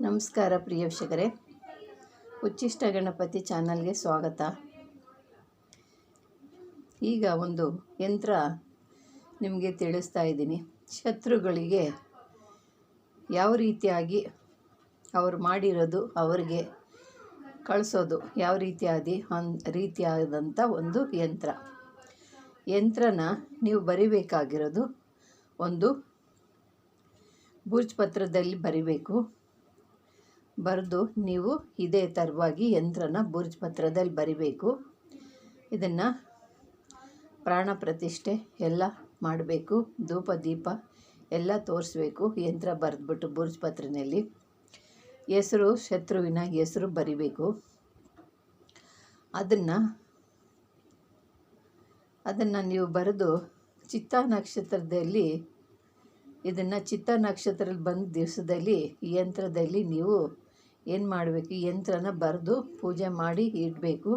ನಮಸ್ಕಾರ ಪ್ರಿಯ ವೀಕ್ಷಕರೇ. ಉಚ್ಚಿಷ್ಟ ಗಣಪತಿ ಚಾನಲ್ಗೆ ಸ್ವಾಗತ. ಈಗ ಒಂದು ಯಂತ್ರ ನಿಮಗೆ ತಿಳಿಸ್ತಾ ಇದ್ದೀನಿ. ಶತ್ರುಗಳಿಗೆ ಯಾವ ರೀತಿಯಾಗಿ ಅವರು ಮಾಡಿರೋದು ಅವರಿಗೆ ಕಳಿಸೋದು ಯಾವ ರೀತಿಯಾದಿ ಅನ್ ರೀತಿಯಾದಂಥ ಒಂದು ಯಂತ್ರ. ಯಂತ್ರನ ನೀವು ಬರಿಬೇಕಾಗಿರೋದು ಒಂದು ಬೂಜ್ ಪತ್ರದಲ್ಲಿ ಬರಿಬೇಕು. ಬರೆದು ನೀವು ಇದೇ ಥರವಾಗಿ ಯಂತ್ರನ ಬುರ್ಜ್ ಪತ್ರದಲ್ಲಿ ಬರಿಬೇಕು. ಇದನ್ನು ಪ್ರಾಣ ಪ್ರತಿಷ್ಠೆ ಎಲ್ಲ ಮಾಡಬೇಕು, ಧೂಪ, ದೀಪ ಎಲ್ಲ ತೋರಿಸ್ಬೇಕು, ಯಂತ್ರ ಬರೆದ್ಬಿಟ್ಟು ಬುರ್ಜ್ ಪತ್ರನಲ್ಲಿ ಹೆಸರು, ಶತ್ರುವಿನ ಹೆಸರು ಬರಿಬೇಕು. ಅದನ್ನು ಅದನ್ನು ನೀವು ಬರೆದು ಚಿತ್ತ ನಕ್ಷತ್ರದಲ್ಲಿ, ಇದನ್ನು ಚಿತ್ತ ನಕ್ಷತ್ರದಲ್ಲಿ ಬಂದ ದಿವಸದಲ್ಲಿ, ಈ ಯಂತ್ರದಲ್ಲಿ ನೀವು ಏನು ಮಾಡಬೇಕು? ಯಂತ್ರನ ಬರೆದು ಪೂಜೆ ಮಾಡಿ ಇಡಬೇಕು.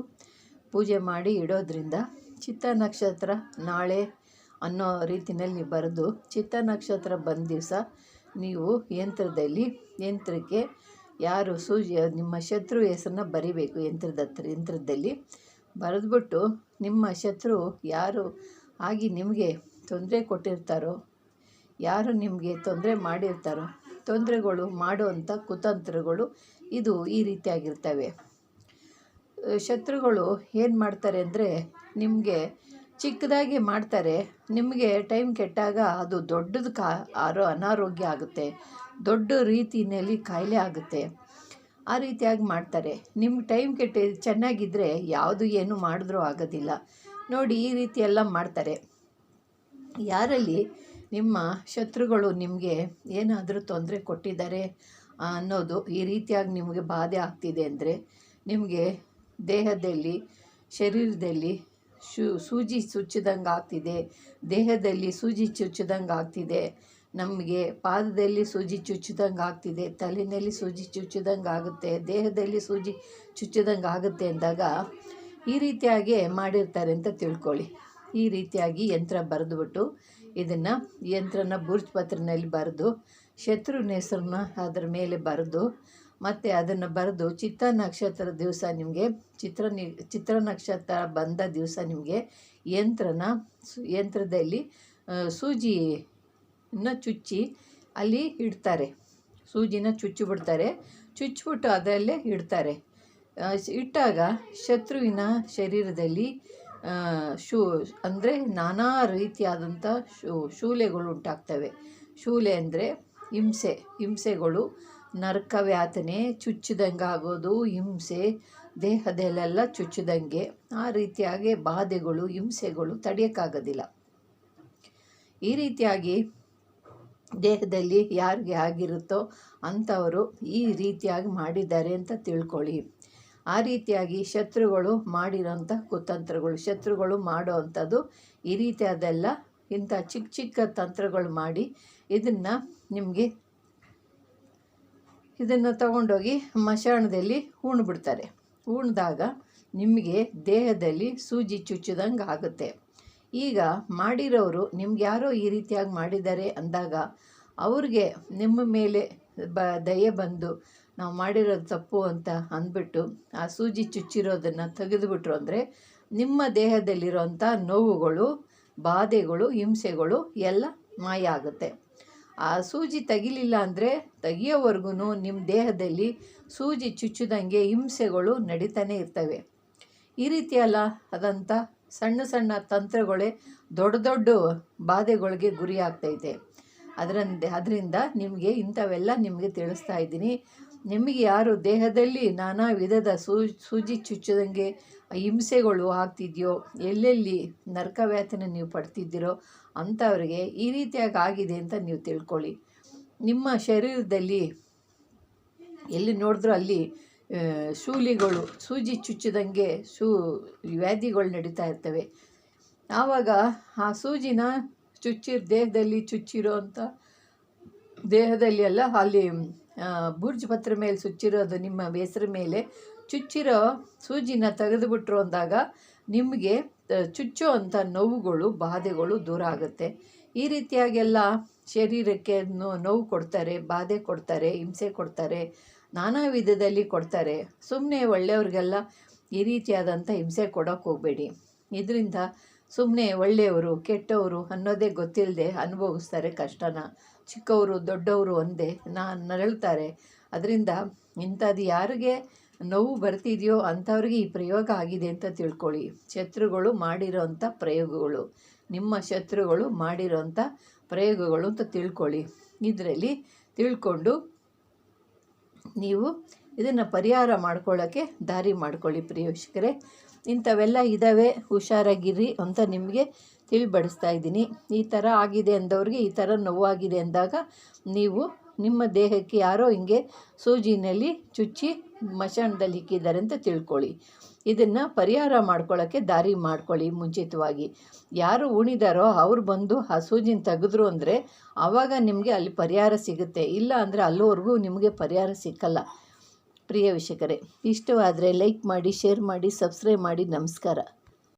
ಪೂಜೆ ಮಾಡಿ ಇಡೋದ್ರಿಂದ ಚಿತ್ತ ನಕ್ಷತ್ರ ನಾಳೆ ಅನ್ನೋ ರೀತಿಯಲ್ಲಿ ನೀವು ಬರೆದು ಚಿತ್ತ ನಕ್ಷತ್ರ ಬಂದ ದಿವಸ ನೀವು ಯಂತ್ರದಲ್ಲಿ, ಯಂತ್ರಕ್ಕೆ ಯಾರು ಸೂಜಿ ನಿಮ್ಮ ಶತ್ರು ಹೆಸರನ್ನ ಬರಿಬೇಕು ಯಂತ್ರದ ಯಂತ್ರದಲ್ಲಿ. ಬರೆದ್ಬಿಟ್ಟು ನಿಮ್ಮ ಶತ್ರು ಯಾರು ಆಗಿ ನಿಮಗೆ ತೊಂದರೆ ಕೊಟ್ಟಿರ್ತಾರೋ, ಯಾರು ನಿಮಗೆ ತೊಂದರೆ ಮಾಡಿರ್ತಾರೋ, ತೊಂದರೆಗಳು ಮಾಡುವಂಥ ಕುತಂತ್ರಗಳು ಇದು ಈ ರೀತಿಯಾಗಿರ್ತವೆ. ಶತ್ರುಗಳು ಏನು ಮಾಡ್ತಾರೆ ಅಂದರೆ ನಿಮಗೆ ಚಿಕ್ಕದಾಗಿ ಮಾಡ್ತಾರೆ, ನಿಮಗೆ ಟೈಮ್ ಕೆಟ್ಟಾಗ ಅದು ದೊಡ್ಡದು ಕಾ, ಆರೋ, ಅನಾರೋಗ್ಯ ಆಗುತ್ತೆ, ದೊಡ್ಡ ರೀತಿಯಲ್ಲಿ ಕಾಯಿಲೆ ಆಗುತ್ತೆ. ಆ ರೀತಿಯಾಗಿ ಮಾಡ್ತಾರೆ. ನಿಮ್ಮ ಟೈಮ್ ಕೆಟ್ಟ ಚೆನ್ನಾಗಿದ್ದರೆ ಯಾವುದು ಏನು ಮಾಡಿದ್ರೂ ಆಗೋದಿಲ್ಲ. ನೋಡಿ, ಈ ರೀತಿ ಎಲ್ಲ ಮಾಡ್ತಾರೆ. ಯಾರಲ್ಲಿ ನಿಮ್ಮ ಶತ್ರುಗಳು ನಿಮಗೆ ಏನಾದರೂ ತೊಂದರೆ ಕೊಟ್ಟಿದ್ದಾರೆ ಅನ್ನೋದು ಈ ರೀತಿಯಾಗಿ ನಿಮಗೆ ಬಾಧೆ ಆಗ್ತಿದೆ ಅಂದರೆ ನಿಮಗೆ ದೇಹದಲ್ಲಿ, ಶರೀರದಲ್ಲಿ ಶೂ, ಸೂಜಿ ಚುಚ್ಚಿದಂಗೆ ಆಗ್ತಿದೆ. ದೇಹದಲ್ಲಿ ಸೂಜಿ ಚುಚ್ಚಿದಂಗೆ ಆಗ್ತಿದೆ. ನಮಗೆ ಪಾದದಲ್ಲಿ ಸೂಜಿ ಚುಚ್ಚಿದಂಗೆ ಆಗ್ತಿದೆ. ತಲೆಯಲ್ಲಿ ಸೂಜಿ ಚುಚ್ಚಿದಂಗೆ ಆಗುತ್ತೆ. ದೇಹದಲ್ಲಿ ಸೂಜಿ ಚುಚ್ಚಿದಂಗೆ ಆಗುತ್ತೆ ಅಂದಾಗ ಈ ರೀತಿಯಾಗಿ ಮಾಡಿರ್ತಾರೆ ಅಂತ ತಿಳ್ಕೊಳ್ಳಿ. ಈ ರೀತಿಯಾಗಿ ಯಂತ್ರ ಬರೆದ್ಬಿಟ್ಟು ಇದನ್ನು ಯಂತ್ರನ ಬುರ್ಜ್ ಪತ್ರನಲ್ಲಿ ಬರೆದು ಶತ್ರುವಿನ ಹೆಸರನ್ನ ಅದರ ಮೇಲೆ ಬರೆದು ಮತ್ತು ಅದನ್ನು ಬರೆದು ಚಿತ್ರ ನಕ್ಷತ್ರ ದಿವಸ ನಿಮಗೆ, ಚಿತ್ರ ಚಿತ್ರ ನಕ್ಷತ್ರ ಬಂದ ದಿವಸ ನಿಮಗೆ ಯಂತ್ರನ ಯಂತ್ರದಲ್ಲಿ ಸೂಜಿನ ಚುಚ್ಚಿ ಅಲ್ಲಿ ಇಡ್ತಾರೆ. ಸೂಜಿನ ಚುಚ್ಚಿಬಿಡ್ತಾರೆ ಚುಚ್ಚಿಬಿಟ್ಟು ಅದರಲ್ಲೇ ಇಡ್ತಾರೆ. ಇಟ್ಟಾಗ ಶತ್ರುವಿನ ಶರೀರದಲ್ಲಿ ಶೂ, ಅಂದರೆ ನಾನಾ ರೀತಿಯಾದಂಥ ಶೂ, ಶೂಲೆಗಳು ಉಂಟಾಗ್ತವೆ. ಶೂಲೆ ಅಂದರೆ ಹಿಂಸೆ, ಹಿಂಸೆಗಳು, ನರಕವ್ಯಾತನೆ ಚುಚ್ಚಿದಂಗೆ ಆಗೋದು ಹಿಂಸೆ, ದೇಹದಲ್ಲೆಲ್ಲ ಚುಚ್ಚಿದಂಗೆ. ಆ ರೀತಿಯಾಗಿ ಬಾಧೆಗಳು, ಹಿಂಸೆಗಳು ತಡೆಯೋಕ್ಕಾಗೋದಿಲ್ಲ. ಈ ರೀತಿಯಾಗಿ ದೇಹದಲ್ಲಿ ಯಾರಿಗೆ ಆಗಿರುತ್ತೋ ಅಂಥವರು ಈ ರೀತಿಯಾಗಿ ಮಾಡಿದ್ದಾರೆ ಅಂತ ತಿಳ್ಕೊಳ್ಳಿ. ಆ ರೀತಿಯಾಗಿ ಶತ್ರುಗಳು ಮಾಡಿರೋಂಥ ಕುತಂತ್ರಗಳು, ಶತ್ರುಗಳು ಮಾಡೋ ಅಂಥದ್ದು ಈ ರೀತಿಯಾದೆಲ್ಲ ಇಂಥ ಚಿಕ್ಕ ಚಿಕ್ಕ ತಂತ್ರಗಳು ಮಾಡಿ ಇದನ್ನು ನಿಮಗೆ ಇದನ್ನು ತಗೊಂಡೋಗಿ ಮಶಾಣದಲ್ಲಿ ಹೂಣ್ಬಿಡ್ತಾರೆ. ಹೂಣ್ದಾಗ ನಿಮಗೆ ದೇಹದಲ್ಲಿ ಸೂಜಿ ಚುಚ್ಚಿದಂಗೆ ಆಗುತ್ತೆ. ಈಗ ಮಾಡಿರೋರು ನಿಮ್ಗೆ ಯಾರೋ ಈ ರೀತಿಯಾಗಿ ಮಾಡಿದ್ದಾರೆ ಅಂದಾಗ ಅವ್ರಿಗೆ ನಿಮ್ಮ ಮೇಲೆ ಬ ದಯೆ ಬಂದು ನಾವು ಮಾಡಿರೋದು ತಪ್ಪು ಅಂತ ಅಂದ್ಬಿಟ್ಟು ಆ ಸೂಜಿ ಚುಚ್ಚಿರೋದನ್ನು ತೆಗೆದುಬಿಟ್ರು ಅಂದರೆ ನಿಮ್ಮ ದೇಹದಲ್ಲಿರೋಂಥ ನೋವುಗಳು ಬಾಧೆಗಳು, ಹಿಂಸೆಗಳು ಎಲ್ಲ ಮಾಯ ಆಗುತ್ತೆ ಆ ಸೂಜಿ ತೆಗಿಲಿಲ್ಲ ಅಂದರೆ ತೆಗಿಯೋವರೆಗೂ ನಿಮ್ಮ ದೇಹದಲ್ಲಿ ಸೂಜಿ ಚುಚ್ಚಿದಂಗೆ ಹಿಂಸೆಗಳು ನಡೀತಾನೆ ಇರ್ತವೆ. ಈ ರೀತಿಯಲ್ಲ ಅದಂಥ ಸಣ್ಣ ಸಣ್ಣ ತಂತ್ರಗಳೇ ದೊಡ್ಡ ದೊಡ್ಡ ಬಾಧೆಗಳಿಗೆ ಗುರಿ ಆಗ್ತೈತೆ ಅದರಿಂದ ಅದರಿಂದ ನಿಮಗೆ ಇಂಥವೆಲ್ಲ ನಿಮಗೆ ತಿಳಿಸ್ತಾ ಇದ್ದೀನಿ. ನಿಮಗೆ ಯಾರು ದೇಹದಲ್ಲಿ ನಾನಾ ವಿಧದ ಸೂ, ಸೂಜಿ ಚುಚ್ಚದಂಗೆ ಹಿಂಸೆಗಳು ಆಗ್ತಿದೆಯೋ, ಎಲ್ಲೆಲ್ಲಿ ನರಕವ್ಯಾತನ ನೀವು ಪಡ್ತಿದ್ದೀರೋ ಅಂಥವ್ರಿಗೆ ಈ ರೀತಿಯಾಗಿ ಆಗಿದೆ ಅಂತ ನೀವು ತಿಳ್ಕೊಳ್ಳಿ. ನಿಮ್ಮ ಶರೀರದಲ್ಲಿ ಎಲ್ಲಿ ನೋಡಿದ್ರೂ ಅಲ್ಲಿ ಶೂಲಿಗಳು, ಸೂಜಿ ಚುಚ್ಚಿದಂಗೆ ಶೂ, ವ್ಯಾಧಿಗಳು ನಡೀತಾ ಇರ್ತವೆ. ಆವಾಗ ಆ ಸೂಜಿನ ಚುಚ್ಚಿರ್, ದೇಹದಲ್ಲಿ ಚುಚ್ಚಿರೋ ಅಂಥ ದೇಹದಲ್ಲಿ ಎಲ್ಲ ಅಲ್ಲಿ ಬುರ್ಜ್ ಪತ್ರ ಮೇಲೆ ಚುಚ್ಚಿರೋದು ನಿಮ್ಮ ಹೆಸರ ಮೇಲೆ. ಚುಚ್ಚಿರೋ ಸೂಜಿನ ತೆಗೆದುಬಿಟ್ರು ಅಂದಾಗ ನಿಮಗೆ ಚುಚ್ಚೋ ಅಂಥ ನೋವುಗಳು, ಬಾಧೆಗಳು ದೂರ ಆಗುತ್ತೆ. ಈ ರೀತಿಯಾಗೆಲ್ಲ ಶರೀರಕ್ಕೆ ನೋವು ಕೊಡ್ತಾರೆ, ಬಾಧೆ ಕೊಡ್ತಾರೆ, ಹಿಂಸೆ ಕೊಡ್ತಾರೆ, ನಾನಾ ವಿಧದಲ್ಲಿ ಕೊಡ್ತಾರೆ. ಸುಮ್ಮನೆ ಒಳ್ಳೆಯವ್ರಿಗೆಲ್ಲ ಈ ರೀತಿಯಾದಂಥ ಹಿಂಸೆ ಕೊಡೋಕ್ಕೆ ಹೋಗಬೇಡಿ. ಇದರಿಂದ ಸುಮ್ಮನೆ ಒಳ್ಳೆಯವರು, ಕೆಟ್ಟವರು ಅನ್ನೋದೇ ಗೊತ್ತಿಲ್ಲದೆ ಅನುಭವಿಸ್ತಾರೆ ಕಷ್ಟನ. ಚಿಕ್ಕವರು, ದೊಡ್ಡವರು ಒಂದೇ. ನಾನು ನರಳ್ತಾರೆ. ಅದರಿಂದ ಇಂಥದ್ದು ಯಾರಿಗೆ ನೋವು ಬರ್ತಿದೆಯೋ ಅಂಥವ್ರಿಗೆ ಈ ಪ್ರಯೋಗ ಆಗಿದೆ ಅಂತ ತಿಳ್ಕೊಳ್ಳಿ. ಶತ್ರುಗಳು ಮಾಡಿರೋಂಥ ಪ್ರಯೋಗಗಳು. ನಿಮ್ಮ ಶತ್ರುಗಳು ಮಾಡಿರೋಂಥ ಪ್ರಯೋಗಗಳು ಅಂತ ತಿಳ್ಕೊಳ್ಳಿ. ಇದರಲ್ಲಿ ತಿಳ್ಕೊಂಡು ನೀವು ಇದನ್ನು ಪರಿಹಾರ ಮಾಡ್ಕೊಳ್ಳೋಕ್ಕೆ ದಾರಿ ಮಾಡ್ಕೊಳ್ಳಿ ಪ್ರಿಯೋಷಕರೇ. ಇಂಥವೆಲ್ಲ ಇದ್ದಾವೆ ಹುಷಾರಾಗಿರಿ ಅಂತ ನಿಮಗೆ ತಿಳಿಬಡಿಸ್ತಾ ಇದ್ದೀನಿ. ಈ ಥರ ಆಗಿದೆ ಅಂದವ್ರಿಗೆ ಈ ಥರ ನೋವಾಗಿದೆ ಅಂದಾಗ ನೀವು ನಿಮ್ಮ ದೇಹಕ್ಕೆ ಯಾರೋ ಹಿಂಗೆ ಸೂಜಿನಲ್ಲಿ ಚುಚ್ಚಿ ಮಶಾಣದಲ್ಲಿ ಇಕ್ಕಿದ್ದಾರೆ ಅಂತ ತಿಳ್ಕೊಳ್ಳಿ. ಇದನ್ನು ಪರಿಹಾರ ಮಾಡ್ಕೊಳ್ಳೋಕ್ಕೆ ದಾರಿ ಮಾಡ್ಕೊಳ್ಳಿ ಮುಂಚಿತವಾಗಿ. ಯಾರು ಉಣಿದಾರೋ ಅವ್ರು ಬಂದು ಆ ಸೂಜಿನ ತೆಗೆದ್ರು ಅಂದರೆ ಆವಾಗ ನಿಮಗೆ ಅಲ್ಲಿ ಪರಿಹಾರ ಸಿಗುತ್ತೆ. ಇಲ್ಲ ಅಂದರೆ ಅಲ್ಲಿವರೆಗೂ ನಿಮಗೆ ಪರಿಹಾರ ಸಿಕ್ಕಲ್ಲ. ಪ್ರಿಯ ವೀಕ್ಷಕರೇ ಇಷ್ಟವಾದರೆ ಲೈಕ್ ಮಾಡಿ ಶೇರ್ ಮಾಡಿ ಸಬ್ಸ್ಕ್ರೈಬ್ ಮಾಡಿ ನಮಸ್ಕಾರ.